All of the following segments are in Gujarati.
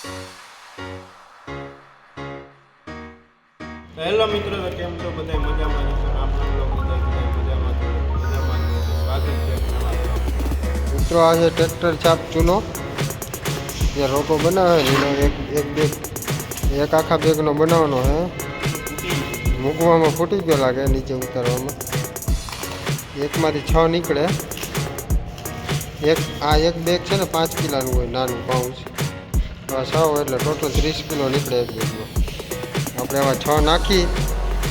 હેલો મિત્રો, તો કેમ છો? બધા મજામાં છો આપણા લોકો બધા બધા મજામાં છો મજામાં છો. તો સ્વાગત છે નવા vlog. મિત્રો, આ છે ટ્રેક્ટર છાપ ચૂનો. જે રોકો બનાવે છે, એનો એક એક બેગ એક આખા બેગનો બનાવવાનો છે. મૂકવામાં ફૂટી ગયો લાગે, નીચે ઉતારવામાં. એકમાંથી છ નીકળે. એક આ એક બેગ છે ને, પાંચ કિલોનું હોય, નાનું, પાઉચ. તો આ હોય એટલે ટોટલ ત્રીસ કિલો નીકળે એક દિવસમાં. આપણે આમાં છ નાખી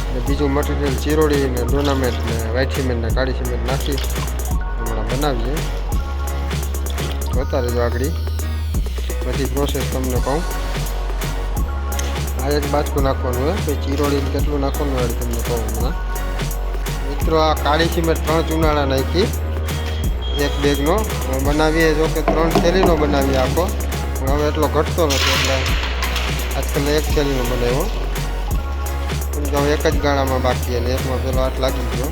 અને બીજું મટીરિયલ ચીરોડી ને ડોનામેન્ટ ને વ્હાઇટ સિમેન્ટ ને કાળી સિમેન્ટ નાખી હમણાં બનાવીએ. જોતા રહેજો આગળ. બધી પ્રોસેસ તમને કહું. આ એક બાજકું નાખવાનું હોય પછી ચીરોડીને કેટલું નાખવાનું હોય તમને કહું હમણાં. મિત્રો, આ કાળી સિમેન્ટ ત્રણ ચૂનાળા નાખી. એક બેગનો બનાવીએ જો કે ત્રણ થેલીનો બનાવીએ આખો. હવે એટલો ઘટતો નથી એટલે આજકાલ એક થેલીનો બનાવ્યો હવે એક જ ગાળામાં બાકી અને એકમાં પેલો આટ લાગી ગયો.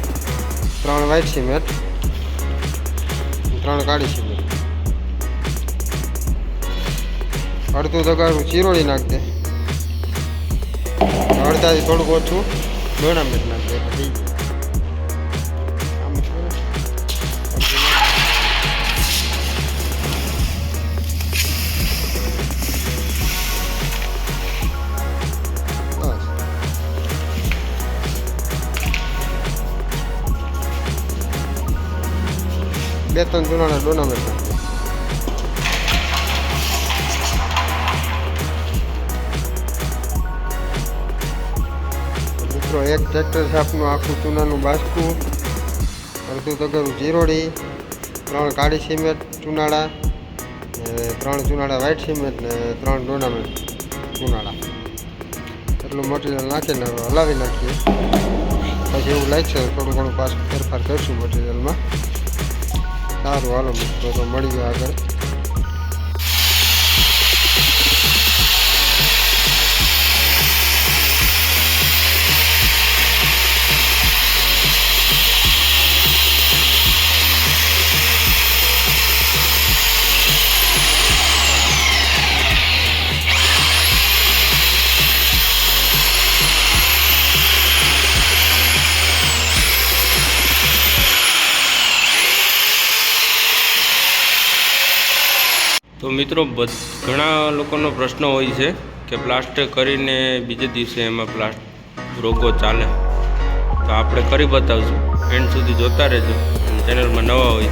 ત્રણ વ્હાઇટ સિમેન્ટ ત્રણ કાળી સિમેન્ટ અડધું દગાડું ચીરોડી નાખ દે. અડધાથી થોડુંક ઓછું ડોનામેન્ટ નાખ દે બે ત્રણ જૂનાના દે મિત્રો, એક ટ્રેક્ટર સાપનું આખું ચૂનાનું બાસકું અડધું તગરું જીરોડી, ત્રણ કાળી સિમેન્ટ ચૂનાળા ત્રણ ચૂનાળા વ્હાઇટ સિમેન્ટ, ને ત્રણ ડોનામેન્ટ ચૂનાળા. એટલું મટીરિયલ નાખીને હલાવી નાખીએ. પછી એવું લાગશે થોડું ઘણું પાછું ફેરફાર કરીશું મટીરિયલમાં સારું હાલો મિત્રો તો મળીએ આગળ. મિત્રો ઘણા લોકોનો પ્રશ્ન હોય છે કે પ્લાસ્ટર કરીને બીજે દિવસે એમાં પ્લાસ્ટ રોગો ચાલે. તો આપણે કરી બતાવશું. એન્ડ સુધી જોતા રહેજો. ચેનલમાં નવા હોય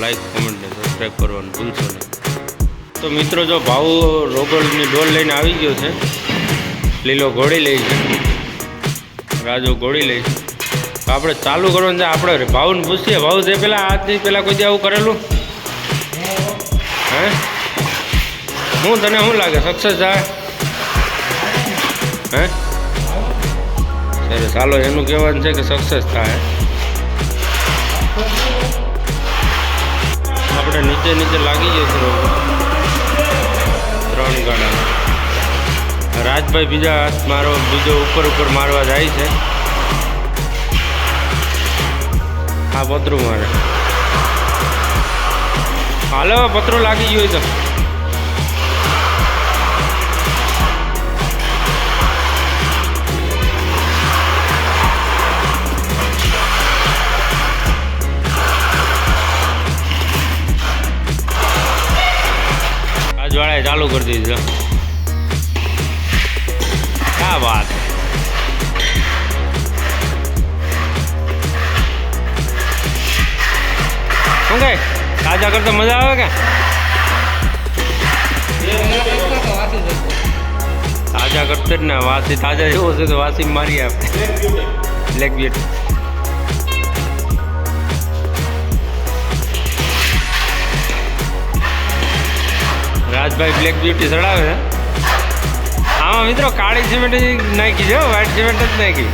લાઈક કોમેન્ટ ને સબસ્ક્રાઈબ કરવાનું ભૂલશો નહીં. તો મિત્રો, જો ભાવ રોગોની ડોલ લઈને આવી ગયો છે, લીલો ઘોડી લઈ છે, રાજુ ઘોડી લઈ છે. તો આપણે ચાલુ કરવાનું છે, આપણે ભાવને પૂછીએ. ભાવ છે પહેલાં આજથી પહેલાં કોઈ આવું કરેલું? હે? હું તને શું લાગે સક્સેસ જાય હે? ચાલો એનું કહેવાનું છે કે સક્સેસ થાય. આપણે નીચે નીચે લાગી જઈશું. ત્રણ ગાડા. રાજભાઈ બીજા હાથ મારો, બીજો ઉપર ઉપર મારવા જાય છે. આ પતરું મારે. હાલો, પતરું લાગી ગયું તો. આજવાળાએ ચાલુ કરી દીધું ક્યાં વાત? શું કઈ તાજા કરતા મજા આવે કે? તાજા કરતે જ ને, વાસી તાજા જેવો છે તો વાસી મારી આપણે બ્લેક બ્યુટી રાજભાઈ બ્લેક બ્યુટી ચડાવે છે. આમાં મિત્રો કાળી સિમેન્ટ નાખી છે વ્હાઈટ સિમેન્ટ જ નાખી.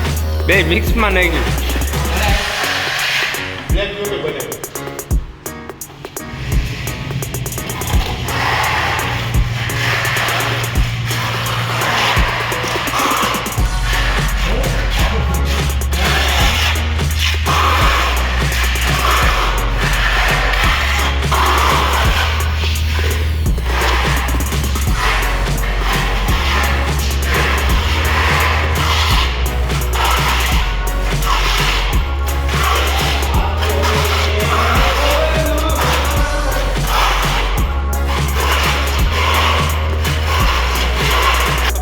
બે મિક્સમાં નાખી.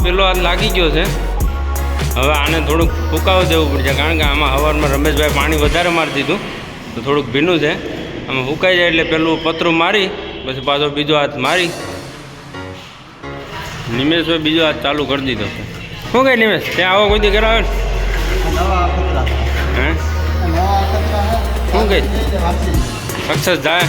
પેલો હાથ લાગી ગયો છે. હવે આને થોડુંક ફૂંકાવી દેવું પડશે, કારણ કે આમાં હવારમાં રમેશભાઈ પાણી વધારે મારી દીધું, તો થોડુંક ભીનું છે. આમાં ફૂંકાઈ જાય એટલે પેલું પતરું મારી, પછી પાછો બીજો હાથ મારી. નિમેશભાઈ બીજો હાથ ચાલુ કરી દીધો શું કહે નિમેશ, ત્યાં આવો કોઈ દી કરાવે હે? શું કહે? સક્સેસ જાય.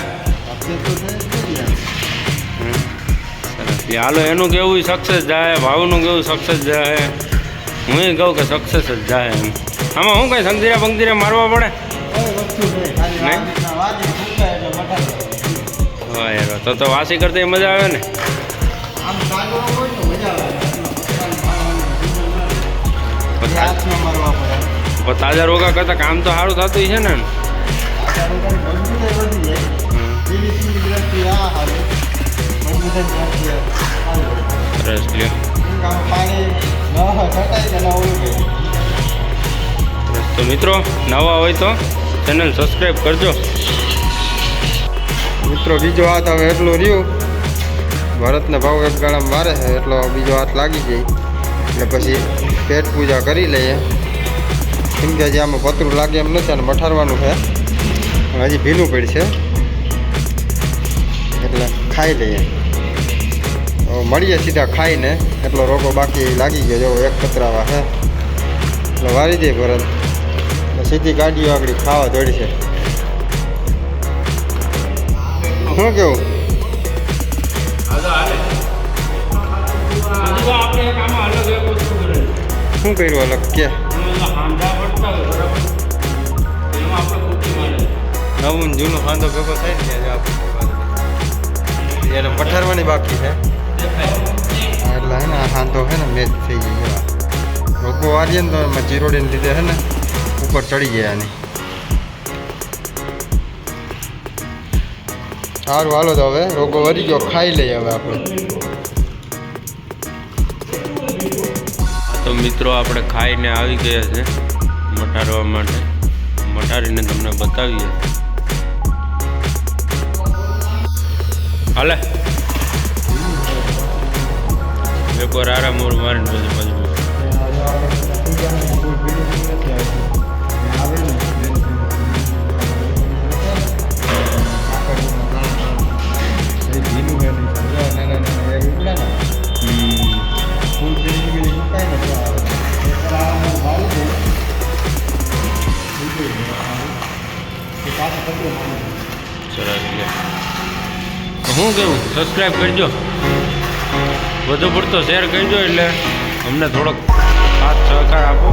સરસ હાલો એનું કેવું સક્સેસ જાય ભાવનું કેવું સક્સેસ જાય? હું કહું કે સક્સેસ જ જાય એમ. આમાં શું કઈ સંગીરા બંગીરા મારવા પડે? નહીં? હા તો તો વાસી કરતી મજા આવે ને. તાજા રોગા કરતા કામ તો સારું થતું છે ને. તો મિત્રો, નવા હોય તો ચેનલ સબસ્ક્રાઈબ કરજો. મિત્રો, બીજો હાથ હવે એટલું રહ્યું. ભરતને ભાવ એક ગાળામાં મારે છે, એટલો બીજો હાથ લાગી જાય એટલે પછી પેટ પૂજા કરી લઈએ. કેમ કે હજી આમાં પતરું લાગે એમ નથી અને મઠારવાનું છે. હજી ભીનું પડશે. એટલે ખાઈ લઈએ. મળીએ સીધા ખાઈને. એટલો રોગો બાકી લાગી ગયો. જો એક કતરાવા છે એટલે વારી દે ભરત. સીધી ગાડીઓ આગળ ખાવા દોડી છે. શું કેવું? શું કર્યું અલગ? કે? નવું જૂનું ખાંધો ભેગો થાય ને એને પઠારવાની બાકી છે. હા, એટલે હે ને આ ખાંધો છે ને, મેચ થઈ ગઈ એવા. રોગો વારીએ ને તો એમાં ચીરોડીને લીધે છે ને, ઉપર ચડી ગયા એની. સારું, હાલો તો હવે રોગો વરી ગયો, ખાઈ લઈએ હવે આપણે. તો મિત્રો, આપણે ખાઈને આવી ગયા છે મટારવા માટે. મટારીને તમને બતાવીએ. હાલે. એકવાર આરામ મોર મારીને પછી પાછું હમ. સરસ લે હું કેવું સબસ્ક્રાઈબ કરજો વધુ પડતો શેર કરજો એટલે અમને થોડોક સાથ સહકાર આપો.